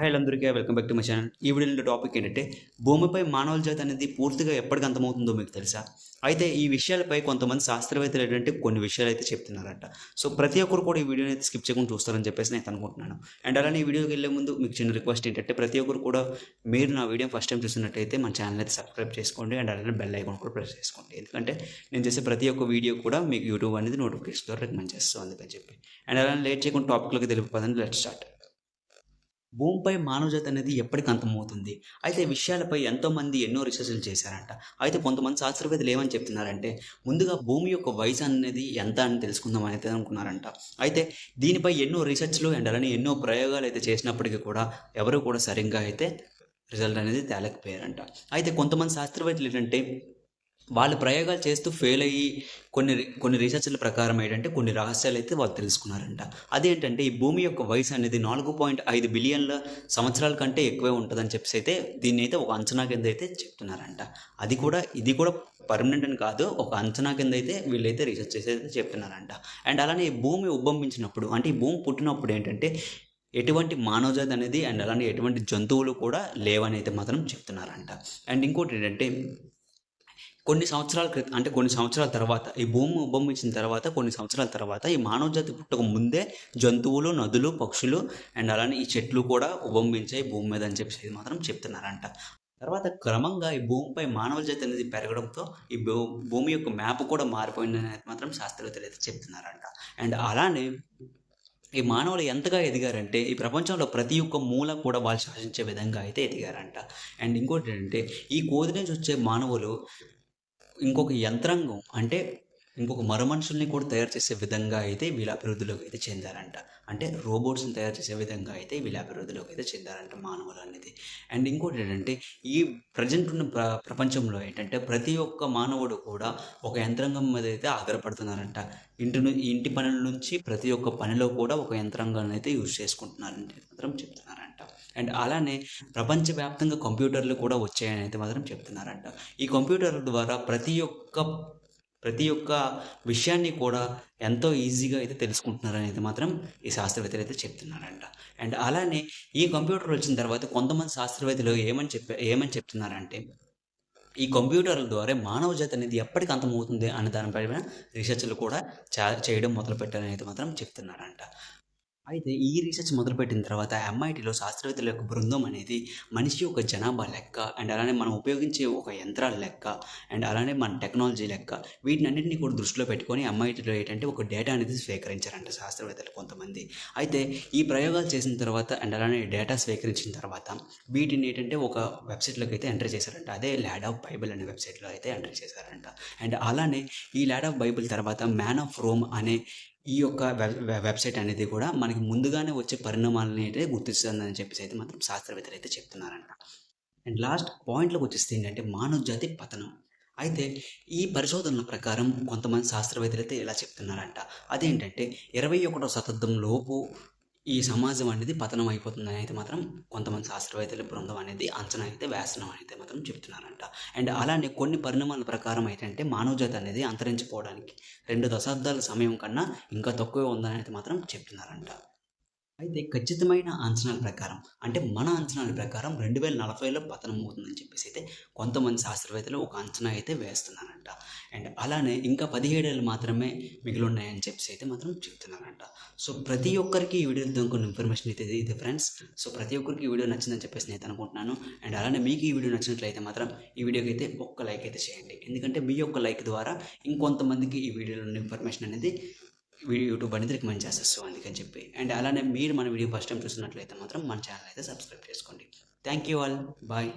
Hi అందరికీ welcome back to my channel ఈ వీడియోలో టాపిక్ ఏంటంటే భూమిపై మానవ జాతి అనేది పూర్తిగా ఎప్పటికి అంతమవుతుందో మీకు తెలుసా? అయితే ఈ విషయాలపై కొంతమంది శాస్త్రవేత్తలు ఏంటంటే కొన్ని విషయాలు అయితే చెప్తున్నారంట. సో ప్రతి ఒక్కరు కూడా ఈ వీడియోని అయితే స్కిప్ చేయకుండా చూస్తారని చెప్పేసి నేను అనుకుంటున్నాను. అండ్ అలానే ఈ వీడియోకి వెళ్ళే ముందు మీకు చిన్న రిక్వెస్ట్ ఏంటంటే ప్రతి ఒక్కరు కూడా మీరు నా వీడియో ఫస్ట్ టైం చూసినట్టయితే మన ఛానల్ అయితే సబ్స్క్రైబ్ చేసుకోండి. అండ్ అలానే బెల్ ఐకాన్ కూడా ప్రెస్ చేసుకోండి. ఎందుకంటే నేను చేసే ప్రతి ఒక్క వీడియో కూడా మీకు యూట్యూబ్ అనేది నోటిఫికేషన్ ద్వారా రికమెండ్ చేస్తాను అందుకని చెప్పి. అండ్ అలానే లేట్ చేయకుండా టాపిక్లోకి తెలిపిపోదని లెట్ స్టార్ట్ భూమిపై మానవజాతి అనేది ఎప్పటికి అంతమవుతుంది. అయితే విషయాలపై ఎంతోమంది ఎన్నో రీసెర్చ్లు చేశారంట. అయితే కొంతమంది శాస్త్రవేత్తలు ఏమని చెప్తున్నారంటే ముందుగా భూమి యొక్క వయసు అనేది ఎంత అని తెలుసుకుందాం అయితే అనుకున్నారంట. అయితే దీనిపై ఎన్నో రీసెర్చ్లు అండ్ అలానే ఎన్నో ప్రయోగాలు అయితే చేసినప్పటికీ కూడా ఎవరు కూడా సరిగ్గా అయితే రిజల్ట్ అనేది తేలేకపోయారంట. అయితే కొంతమంది శాస్త్రవేత్తలు ఏంటంటే వాళ్ళు ప్రయోగాలు చేస్తూ ఫెయిల్ అయ్యి కొన్ని కొన్ని రీసెర్చ్ల ప్రకారం ఏంటంటే కొన్ని రహస్యాలు అయితే వాళ్ళు తెలుసుకున్నారంట. అదేంటంటే ఈ భూమి యొక్క వయసు అనేది నాలుగు పాయింట్ ఐదు బిలియన్ల సంవత్సరాల కంటే ఎక్కువే ఉంటుందని చెప్పేసి అయితే దీన్ని అయితే ఒక అంచనా కింద అయితే చెప్తున్నారంట. అది కూడా ఇది కూడా పర్మనెంట్ అని కాదు ఒక అంచనా కింద అయితే వీళ్ళైతే రీసెర్చ్ చేసి అయితే చెప్తున్నారంట. అండ్ అలానే ఈ భూమి ఉద్భవించినప్పుడు అంటే ఈ భూమి పుట్టినప్పుడు ఏంటంటే ఎటువంటి మానవజాతి అనేది అండ్ అలానే ఎటువంటి జంతువులు కూడా లేవని అయితే మాత్రం చెప్తున్నారంట. అండ్ ఇంకోటి ఏంటంటే కొన్ని సంవత్సరాల క్రితం అంటే కొన్ని సంవత్సరాల తర్వాత ఈ భూమి ఉద్భవించిన తర్వాత కొన్ని సంవత్సరాల తర్వాత ఈ మానవ జాతి పుట్టక ముందే జంతువులు నదులు పక్షులు అండ్ అలానే ఈ చెట్లు కూడా ఉద్భవించాయి భూమి మీద అని చెప్పేసి మాత్రం చెప్తున్నారంట. తర్వాత క్రమంగా ఈ భూమిపై మానవ జాతి అనేది పెరగడంతో ఈ భూ భూమి యొక్క మ్యాప్ కూడా మారిపోయిందని మాత్రం శాస్త్రవేత్తలు అయితే చెప్తున్నారంట. అండ్ అలానే ఈ మానవులు ఎంతగా ఎదిగారంటే ఈ ప్రపంచంలో ప్రతి ఒక్క మూల కూడా వాళ్ళు శాసించే విధంగా అయితే ఎదిగారంట. అండ్ ఇంకోటి ఏంటంటే ఈ కోతి నుంచి వచ్చే మానవులు ఇంకొక యంత్రాంగం అంటే ఇంకొక మరమనుషుల్ని కూడా తయారు చేసే విధంగా అయితే వీళ్ళ అభివృద్ధిలోకి అయితే చెందారంట. అంటే రోబోట్స్ని తయారు చేసే విధంగా అయితే వీళ్ళ అభివృద్ధిలోకి అయితే చెందారంట మానవులు అనేది. అండ్ ఇంకోటి ఏంటంటే ఈ ప్రజెంట్ ఉన్న ప్ర ప్రపంచంలో ఏంటంటే ప్రతి ఒక్క మానవుడు కూడా ఒక యంత్రాంగం మీద అయితే ఆధారపడుతున్నారంట. ఇంటి ఇంటి పనుల నుంచి ప్రతి ఒక్క పనిలో కూడా ఒక యంత్రాంగాన్ని అయితే యూజ్ చేసుకుంటున్నారంటే మాత్రం చెప్తున్నారంట. అండ్ అలానే ప్రపంచవ్యాప్తంగా కంప్యూటర్లు కూడా వచ్చాయని అయితే మాత్రం చెప్తున్నారంట. ఈ కంప్యూటర్ల ద్వారా ప్రతి ఒక్క ప్రతి ఒక్క విషయాన్ని కూడా ఎంతో ఈజీగా అయితే తెలుసుకుంటున్నారు అనేది మాత్రం ఈ శాస్త్రవేత్తలు అయితే చెప్తున్నారంట. అండ్ అలానే ఈ కంప్యూటర్ వచ్చిన తర్వాత కొంతమంది శాస్త్రవేత్తలు ఏమని చెప్ప ఏమని చెప్తున్నారంటే ఈ కంప్యూటర్ల ద్వారా మానవ జాతి అనేది ఎప్పటికి అంతమవుతుంది అనే దానిపైన రీసెర్చ్లు కూడా చేయడం మొదలుపెట్టారని అయితే మాత్రం చెప్తున్నారంట. అయితే ఈ రీసెర్చ్ మొదలుపెట్టిన తర్వాత ఎంఐటీలో శాస్త్రవేత్తల యొక్క బృందం అనేది మనిషి యొక్క జనాభా లెక్క అండ్ అలానే మనం ఉపయోగించే ఒక యంత్రాల లెక్క అండ్ అలానే మన టెక్నాలజీ లెక్క వీటినన్నింటినీ కూడా దృష్టిలో పెట్టుకొని ఎంఐటీలో ఏంటంటే ఒక డేటా అనేది స్వీకరించారంట శాస్త్రవేత్తలు కొంతమంది. అయితే ఈ ప్రయోగాలు చేసిన తర్వాత అండ్ అలానే డేటా స్వీకరించిన తర్వాత వీటిని ఏంటంటే ఒక వెబ్సైట్లోకి అయితే ఎంటర్ చేశారంట. అదే ల్యాడ్ ఆఫ్ బైబిల్ అనే వెబ్సైట్లో అయితే ఎంటర్ చేశారంట. అండ్ అలానే ఈ ల్యాడ్ ఆఫ్ బైబిల్ తర్వాత మ్యాన్ ఆఫ్ రోమ్ అనే ఈ యొక్క వెబ్ వెబ్సైట్ అనేది కూడా మనకి ముందుగానే వచ్చే పరిణామాలని అయితే గుర్తిస్తుందని చెప్పేసి అయితే మాత్రం శాస్త్రవేత్తలు అయితే చెప్తున్నారంట. అండ్ లాస్ట్ పాయింట్లోకి వచ్చేస్తే ఏంటంటే మానవ జాతి పతనం. అయితే ఈ పరిశోధనల ప్రకారం కొంతమంది శాస్త్రవేత్తలు అయితే ఇలా చెప్తున్నారంట. అదేంటంటే ఇరవై ఒకటో శతాబ్దం లోపు ఈ సమాజం అనేది పతనం అయిపోతుందని అయితే మాత్రం కొంతమంది శాస్త్రవేత్తల బృందం అనేది అంచనా అయితే వేస్తున్నాం అయితే మాత్రం చెప్తున్నారంట. అండ్ అలానే కొన్ని పరిణామాల ప్రకారం ఏంటంటే మానవజాతి అనేది అంతరించిపోవడానికి రెండు దశాబ్దాల సమయం కన్నా ఇంకా తక్కువ ఉందని అయితే మాత్రం చెప్తున్నారంట. అయితే ఖచ్చితమైన అంచనాల ప్రకారం అంటే మన అంచనాల ప్రకారం రెండు వేల నలభైలో పతనం అవుతుందని చెప్పేసి అయితే కొంతమంది శాస్త్రవేత్తలు ఒక అంచనా అయితే అండ్ అలానే ఇంకా పదిహేడేళ్ళు మాత్రమే మిగిలి ఉన్నాయని చెప్పేసి అయితే మాత్రం చెప్తున్నారంట. సో ప్రతి ఒక్కరికి ఈ వీడియోతో కొన్ని ఇన్ఫర్మేషన్ అయితే ఇది ఫ్రెండ్స్. సో ప్రతి ఒక్కరికి ఈ వీడియో నచ్చిందని చెప్పేసి నేను అనుకుంటున్నాను. అండ్ అలానే మీకు ఈ వీడియో నచ్చినట్లయితే మాత్రం ఈ వీడియోకి అయితే ఒక్క లైక్ అయితే చేయండి. ఎందుకంటే మీ యొక్క లైక్ ద్వారా ఇంకొంతమందికి ఈ వీడియోలో ఉన్న ఇన్ఫర్మేషన్ అనేది వీడియో యూట్యూబ్ అనేది రికమెండ్ చేస్తారు సో అందుకని చెప్పి. అండ్ అలానే మీరు మన వీడియో ఫస్ట్ టైం చూసినట్లయితే మాత్రం మన ఛానల్ అయితే సబ్స్క్రైబ్ చేసుకోండి. Thank you all. బాయ్.